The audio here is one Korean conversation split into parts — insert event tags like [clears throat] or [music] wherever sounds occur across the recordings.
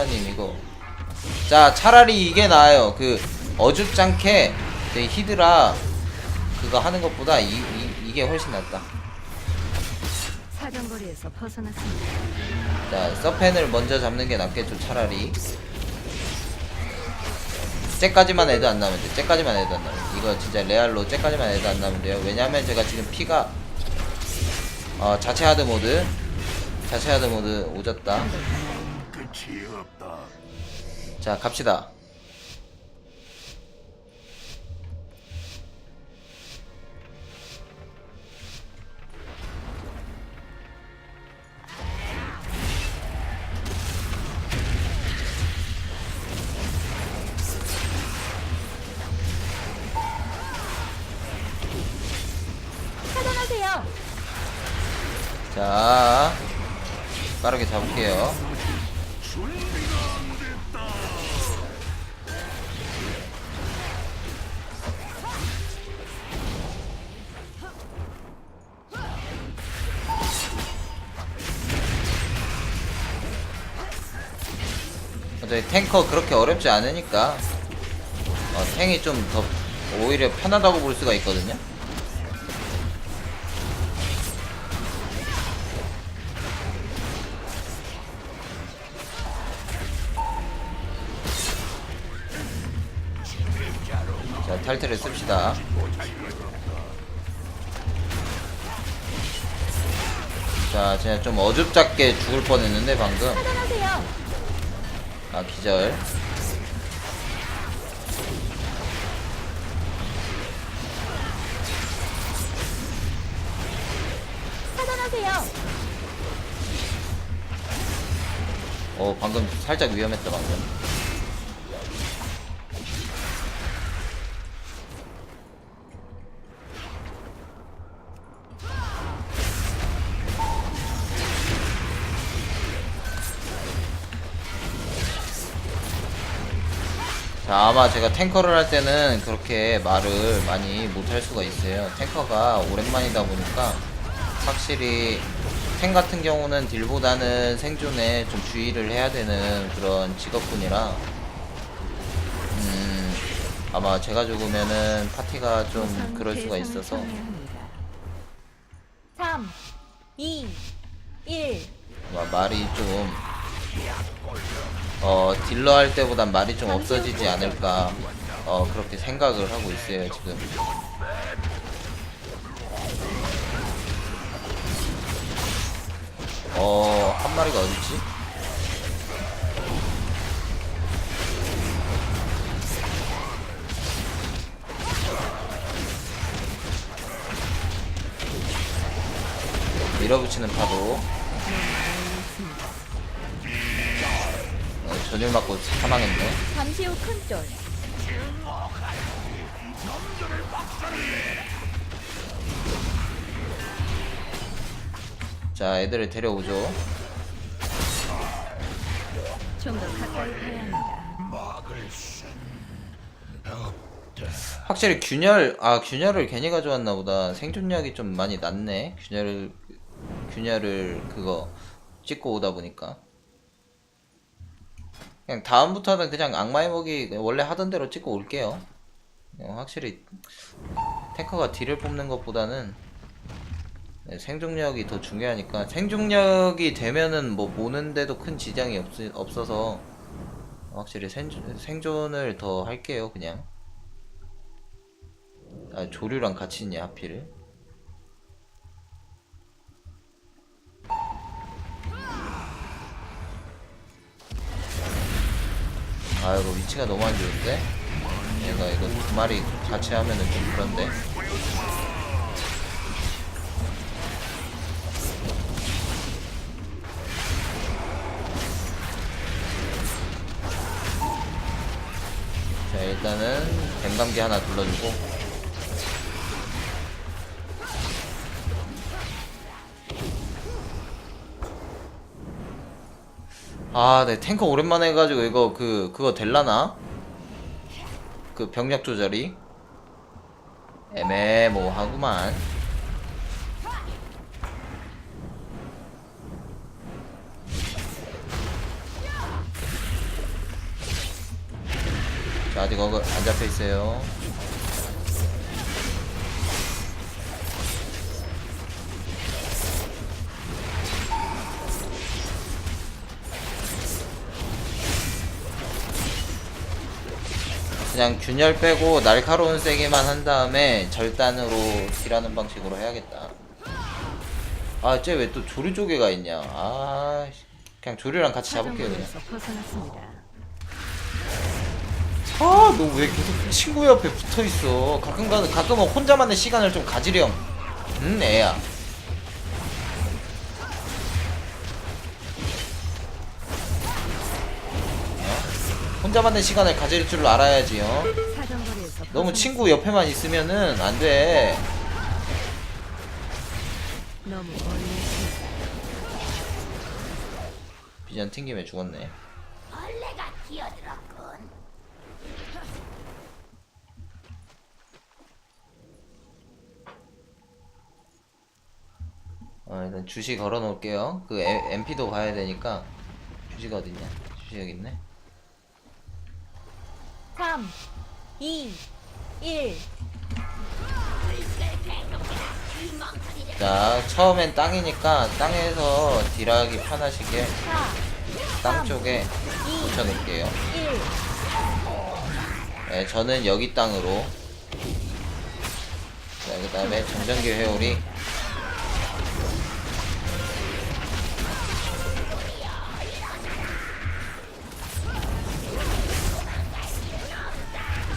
히드라님 이거 자 차라리 이게 나아요 그 어줍잖게 그 히드라 그거 하는 것보다 이, 이, 이게 훨씬 낫다. 자 서펜을 먼저 잡는 게 낫겠죠 차라리 쟤까지만 애도 안 나오면 돼 쟤까지만 애도 안 나오면 돼. 이거 진짜 레알로 쟤까지만 애도 안 나오면 돼요 왜냐면 제가 지금 피가 어 자체 하드 모드 자체 하드 모드 오졌다 끝이 없다. 자 갑시다 차단하세요. 자 빠르게 잡을게요 탱커 그렇게 어렵지 않으니까 어, 탱이 좀 더 오히려 편하다고 볼 수가 있거든요 자 탈퇴를 씁시다 자 제가 좀 어줍잡게 죽을 뻔했는데 방금. 아 기절 차단하세요. 어 방금 살짝 위험했다 방금 자 아마 제가 탱커를 할 때는 그렇게 말을 많이 못 할 수가 있어요. 탱커가 오랜만이다 보니까 확실히 탱 같은 경우는 딜보다는 생존에 좀 주의를 해야 되는 그런 직업군이라 음 아마 제가 죽으면은 파티가 좀 그럴 수가 있어서. 3, 2, 1. 아마 말이 좀 어, 딜러 할 때보단 말이 좀 없어지지 않을까 어, 그렇게 생각을 하고 있어요 지금 어, 한 마리가 어딨지? 밀어붙이는 파도 전율 맞고 사망했네. 잠시 후 큰돌. 자 애들을 데려오죠. 좀 더 가까이 가야. 확실히 균열 아 균열을 괜히 가져왔나 보다. 생존력이 좀 많이 낮네. 균열을 균열을 그거 찍고 오다 보니까 그냥 다음부터는 그냥 악마의 먹이 원래 하던 대로 찍고 올게요. 어, 확실히 탱커가 딜을 뽑는 것보다는 네, 생존력이 더 중요하니까. 생존력이 되면은 뭐 모는데도 큰 지장이 없, 없어서 확실히 생존, 생존을 더 할게요 그냥. 아, 조류랑 같이 있냐 하필 아 이거 위치가 너무 안 좋은데? 얘가 이거 두 마리 같이 하면은 좀 그런데. 자 일단은 뱀감기 하나 둘러주고 아, 네. 탱커 오랜만에 해가지고 이거 그 그거 될라나? 그 병력 조절이 애매모호하구만. 자, 아직 어글 안 잡혀 있어요. 그냥 균열 빼고 날카로운 세게만 한 다음에 절단으로 딜하는 방식으로 해야겠다. 아, 쟤 왜 또 조류 조개가 있냐? 아, 씨. 그냥 조류랑 같이 잡을게요, 그냥. 아, 너 왜 계속 친구 옆에 붙어 있어? 가끔 가 가끔은 혼자만의 시간을 좀 가지렴. 응, 애야. 혼자만의 시간을 가질 줄 알아야지요. 너무 친구 옆에만 있으면은 안 돼. 너무 멀리 있습니다. 비전 튕김에 죽었네. 어, 일단 주시 걸어 놓을게요. 그 에- MP도 봐야 되니까. 주시가 어딨냐? 주시 여기 있네. 3, 2, 1. 자, 처음엔 땅이니까 땅에서 딜하기 편하시게 4, 땅 쪽에 붙여놓을게요. 1. 네, 저는 여기 땅으로. 자, 그 다음에 정전기 회오리.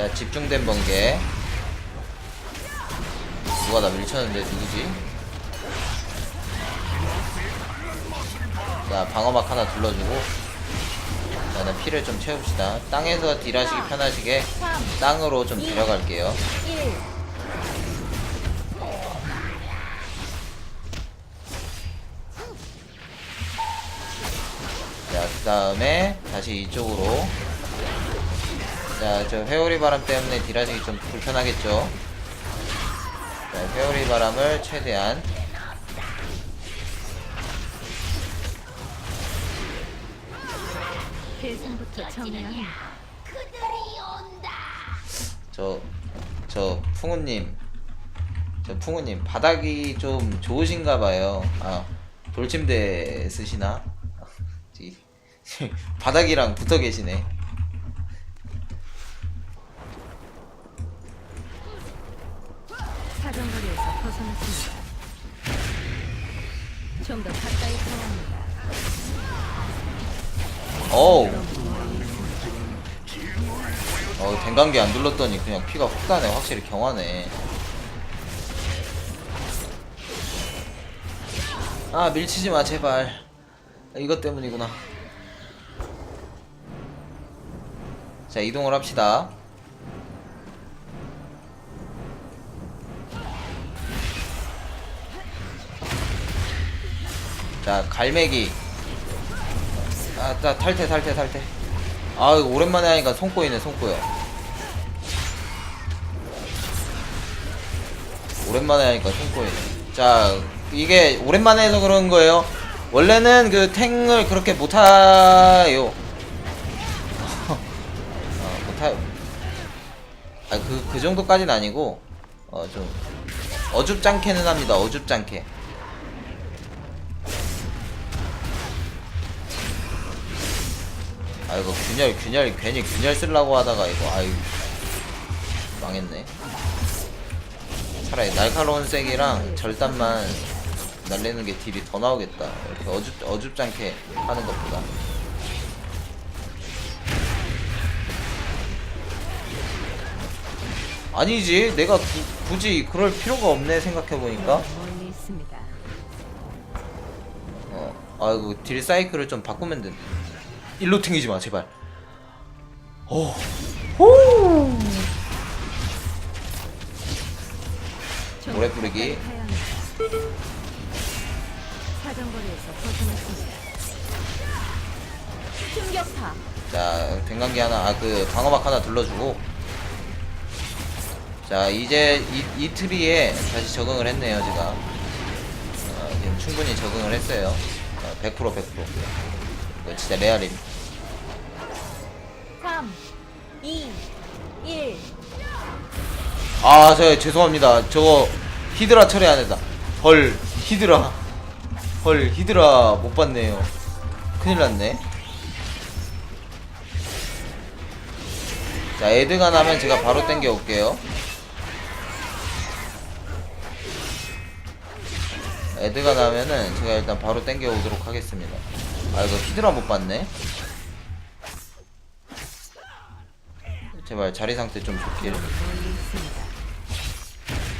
자, 집중된 번개. 누가 나 밀쳤는데 누구지? 자, 방어막 하나 둘러주고. 자, 나 피를 좀 채웁시다. 땅에서 딜하시기 편하시게 3, 땅으로 좀 데려갈게요. 1. 자, 그 다음에 다시 이쪽으로. 자, 저 회오리 바람 때문에 딜하시기 좀 불편하겠죠? 자, 회오리 바람을 최대한. 계산부터 온다. 저, 저, 풍우님. 저 풍우님, 바닥이 좀 좋으신가 봐요. 아, 돌침대 쓰시나? [laughs] 이- [laughs] 바닥이랑 붙어 계시네. 좀 더 가까이 가야 합니다. 어우. 어, 댕강기 안 눌렀더니 그냥 피가 훅 나네. 확실히 경하네. 아, 밀치지 마, 제발. 이것 때문이구나. 자, 이동을 합시다. 자, 갈매기. 아, 나 탈퇴, 탈퇴, 탈퇴. 아, 오랜만에 하니까 손 꼬이네, 손 꼬여. 오랜만에 하니까 손 꼬이네. 자, 이게 오랜만에 해서 그런 거예요. 원래는 그 탱을 그렇게 못해요. [laughs] 어, 못해요. 아, 그, 그 정도까지는 아니고, 어, 좀, 어줍잖게는 합니다, 어줍잖게. 아 이거 균열 균열 괜히 균열 쓰려고 하다가 이거 아유 망했네. 차라리 날카로운 색이랑 절단만 날리는 게 딜이 더 나오겠다. 이렇게 어줍, 어줍잖게 하는 것보다. 아니지. 내가 구, 굳이 그럴 필요가 없네 생각해보니까. 어 아이고 딜 사이클을 좀 바꾸면 돼 일로 튕기지 마 제발 오 합니다. 사정거리에서 벗어났습니다. 충격파. 자, 댕강기 하나, 아, 그, 방어막 하나 둘러주고. 자, 이제 이, 이 트리에 다시 적응을 했네요, 제가. 어, 지금 충분히 적응을 했어요. 어, 100% 100%. 이거 진짜 레알임. 3, 2, 아, 저 죄송합니다. 저거 히드라 처리 안 했다. 헐, 히드라. 헐, 히드라 못 봤네요. 큰일 났네. 자, 에드가 나면 제가 바로 땡겨 올게요. 에드가 나면은 제가 일단 바로 땡겨 오도록 하겠습니다. 아, 이거 히드라 못 봤네. 제발 자리 상태 좀 좋길.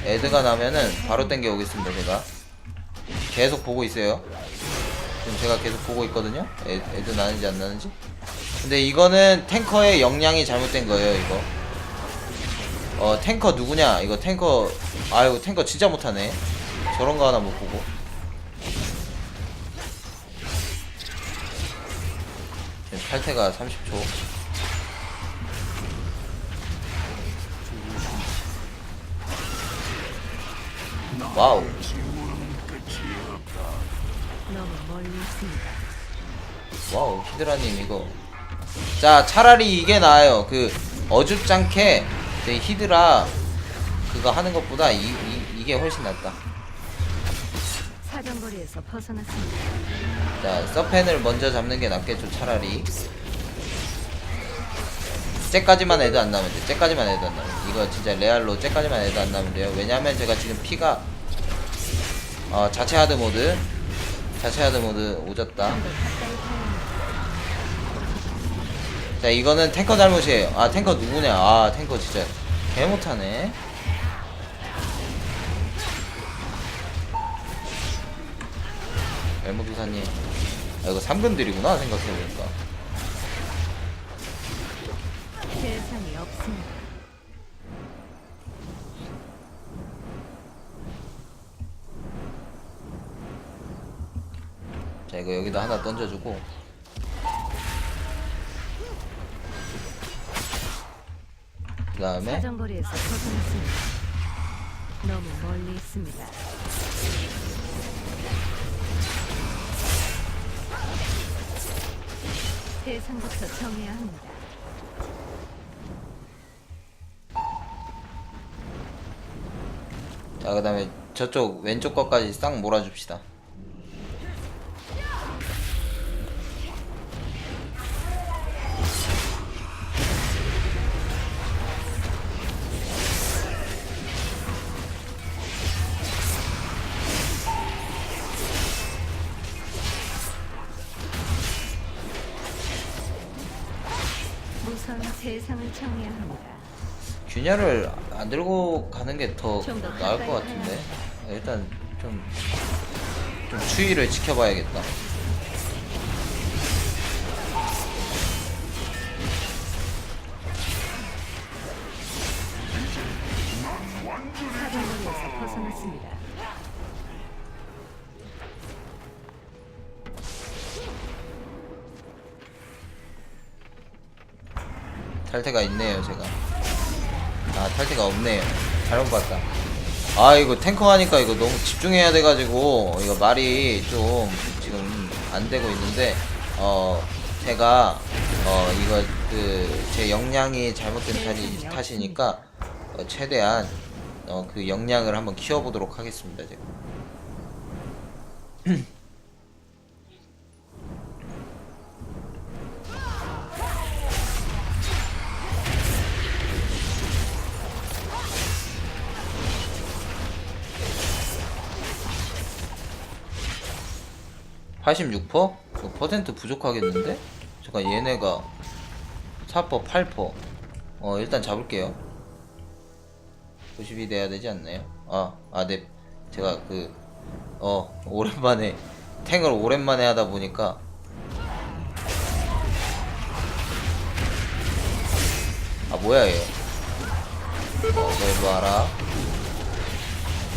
에드가 나면은 바로 땡겨 오겠습니다 제가. 계속 보고 있어요. 지금 제가 계속 보고 있거든요. 에, 에드 나는지 안 나는지. 근데 이거는 탱커의 역량이 잘못된 거예요 이거. 어 탱커 누구냐? 이거 탱커 아이고 탱커 진짜 못하네. 저런 거 하나 못 보고. 탈퇴가 30초 와우. 와우 히드라님 이거. 자 차라리 이게 나아요. 그 어줍잖게 내 히드라 그거 하는 것보다 이, 이, 이게 훨씬 낫다. 사정거리에서 벗어났습니다. 자 서펜을 먼저 잡는 게 낫겠죠 차라리 쟤까지만 애도 안 나면 돼 쟤까지만 애도 안 나면 돼. 이거 진짜 레알로 쟤까지만 애도 안 나면 돼요. 왜냐면 제가 지금 피가 어 자체 하드 모드 자체 하드 모드 오졌다. 자 이거는 탱커 잘못이에요. 아 탱커 누구냐? 아 탱커 진짜 개 못하네. 엘모도사님. 아 이거 3근들이구나 생각해보니까 없습니다. 자 이거 여기다 하나 던져주고 그 다음에 사정거리에서 벗어났습니다. 너무 멀리 있습니다. 대상부터 정해야 합니다. 자 그 다음에 저쪽 왼쪽 거까지 싹 몰아줍시다 세상을 정해야 합니다. 균열을 안 들고 가는 게 더 나을 것 같은데. 일단 좀, 좀 추위를 지켜봐야겠다. 탈퇴가 있네요 제가 아 탈퇴가 없네요 잘못 봤다. 아 이거 탱커 하니까 이거 너무 집중해야 돼가지고 이거 말이 좀 지금 안 되고 있는데 어 제가 어 이거 그 제 역량이 잘못된 탓이, 탓이니까 어, 최대한 어 그 역량을 한번 키워보도록 하겠습니다 제가 [clears throat] (86%) 이거 퍼센트 부족하겠는데? 잠깐 얘네가 4% 8%. 어 일단 잡을게요 92 돼야 되지 않나요? 아, 아, 네. 제가 그, 어, [laughs] 오랜만에, 탱을 오랜만에 하다 보니까, 아, 뭐야, 얘. 어, 너 일로 와라.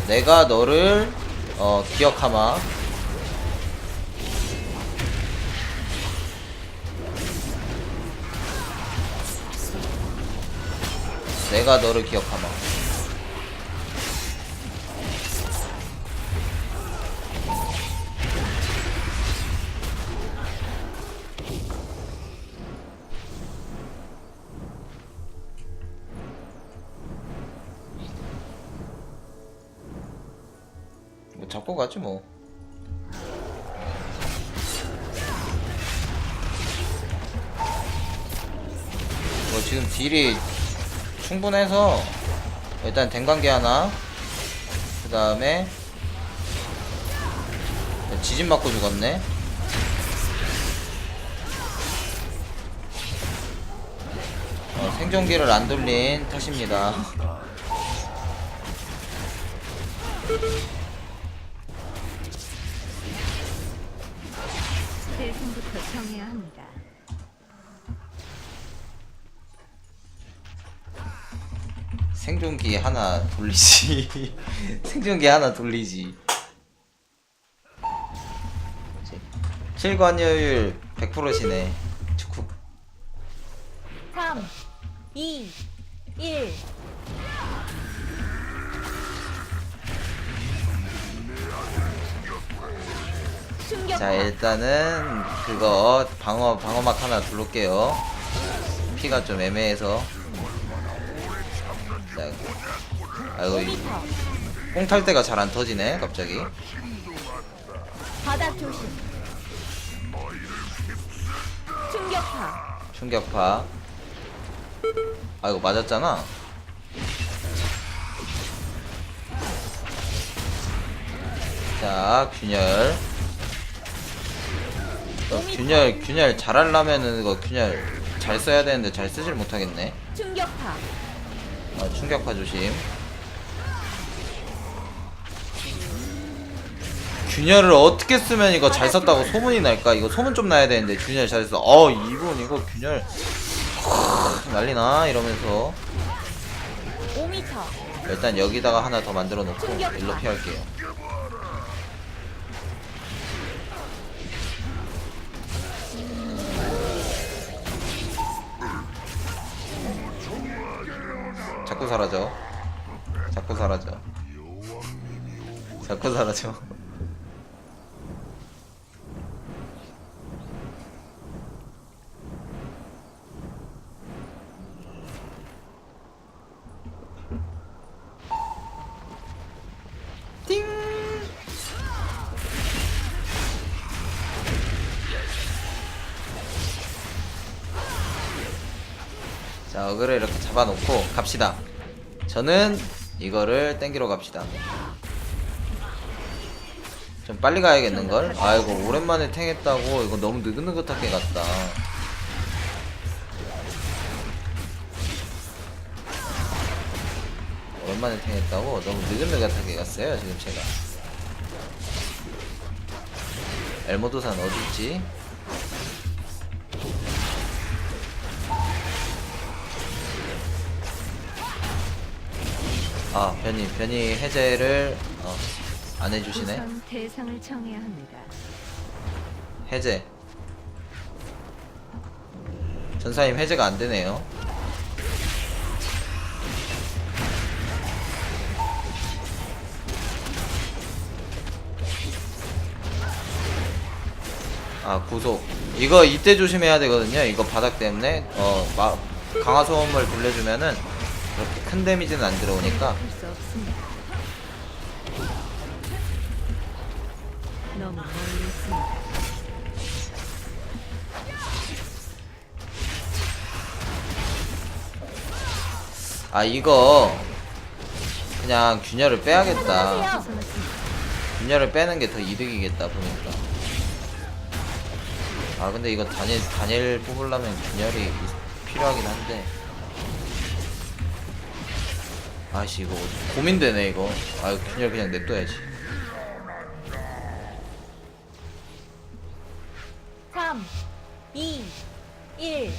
내가 너를, 어, 기억하마. 내가 너를 기억하마. 뭐 잡고 가지 뭐. 뭐 지금 딜이 충분해서 일단 댕관계 하나 그 다음에 지진 맞고 죽었네 어, 생존기를 안 돌린 탓입니다 대상부터 정해야 합니다. 생존기 하나 돌리지. [laughs] 생존기 하나 돌리지. 실관여율 100%시네. 축구. 3, 2, 1. 충격. 자 일단은 그거 방어 방어막 하나 둘러게요. 피가 좀 애매해서 자 아이고 뽕탈 때가 잘 안 터지네 갑자기 바닥 조심. 충격파. 충격파 아이고 맞았잖아 자 균열 어, 균열 균열 잘하려면은 이거 균열 잘 써야 되는데 잘 쓰질 못하겠네 충격파. 어, 충격파 조심. 균열을 어떻게 쓰면 이거 잘 썼다고 소문이 날까? 이거 소문 좀 나야 되는데 균열 잘 써. 어 이분 이거 균열 난리나 이러면서 5m. 일단 여기다가 하나 더 만들어 놓고 일로 피할게요. 자꾸 사라져. 자꾸 사라져. 자꾸 사라져. 자, 어그를 이렇게 잡아놓고 갑시다. 저는 이거를 땡기러 갑시다. 좀 빨리 가야겠는걸? 아이고, 오랜만에 탱했다고. 이거 너무 느긋느긋하게 갔다. 오랜만에 탱했다고? 너무 느긋느긋하게 갔어요, 지금 제가. 엘모도산 어디있지? 아, 변이, 변이 해제를, 어, 안 해주시네. 우선 대상을 정해야 합니다. 해제. 전사님 해제가 안 되네요. 아 구속 이거 이때 조심해야 되거든요 이거 바닥 때문에 어 마, 강화 소음을 돌려주면은 그렇게 큰 데미지는 안 들어오니까. 아 이거 그냥 균열을 빼야겠다. 균열을 빼는 게 더 이득이겠다 보니까 아 근데 이거 단일 단일 뽑으려면 균열이 있- 필요하긴 한데 아씨 이거 고민되네 이거. 아 균열 그냥 냅둬야지. 3, 2, 1.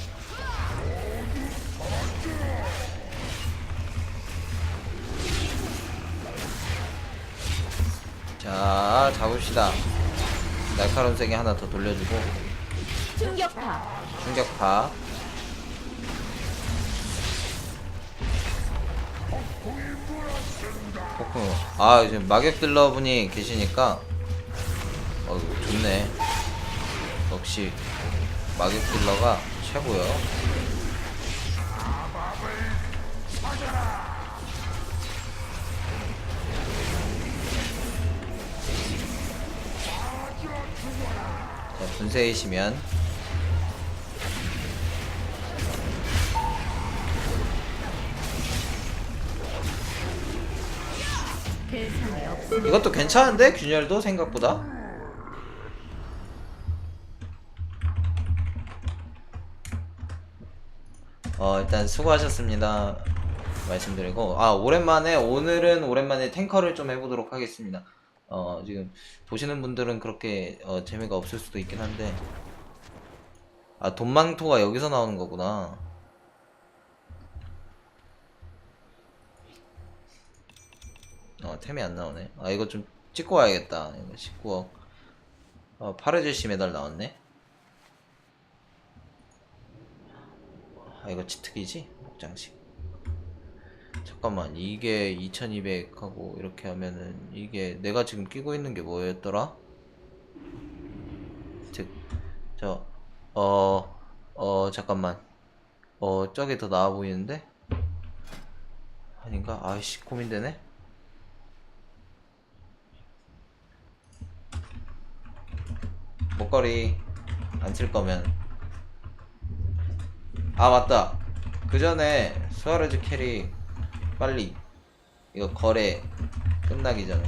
자 잡읍시다. 날카로운 세게 하나 더 돌려주고. 충격파. 충격파 폭풍 아 이제 마격 딜러분이 계시니까 어 좋네. 역시 마격 딜러가 최고요. 자, 분쇄이시면 이것도 괜찮은데 균열도 생각보다? 어 일단 수고하셨습니다. 말씀드리고. 아 오랜만에 오늘은 오랜만에 탱커를 좀 해보도록 하겠습니다. 어 지금 보시는 분들은 그렇게 어, 재미가 없을 수도 있긴 한데. 아 돈망토가 여기서 나오는 거구나 어 템이 안 나오네 아 이거 좀 찍고 와야겠다 이거 19억 어 파르제시 메달 나왔네 아 이거 치트기지? 목장식 잠깐만 이게 2200 하고 이렇게 하면은 이게 내가 지금 끼고 있는 게 뭐였더라? 즉저 어, 어, 잠깐만. 어, 저게 더 나아 보이는데? 아닌가? 아이씨, 고민되네? 목걸이 안 칠 거면. 아, 맞다. 그 전에 수아르즈 캐리 빨리 이거 거래 끝나기 전에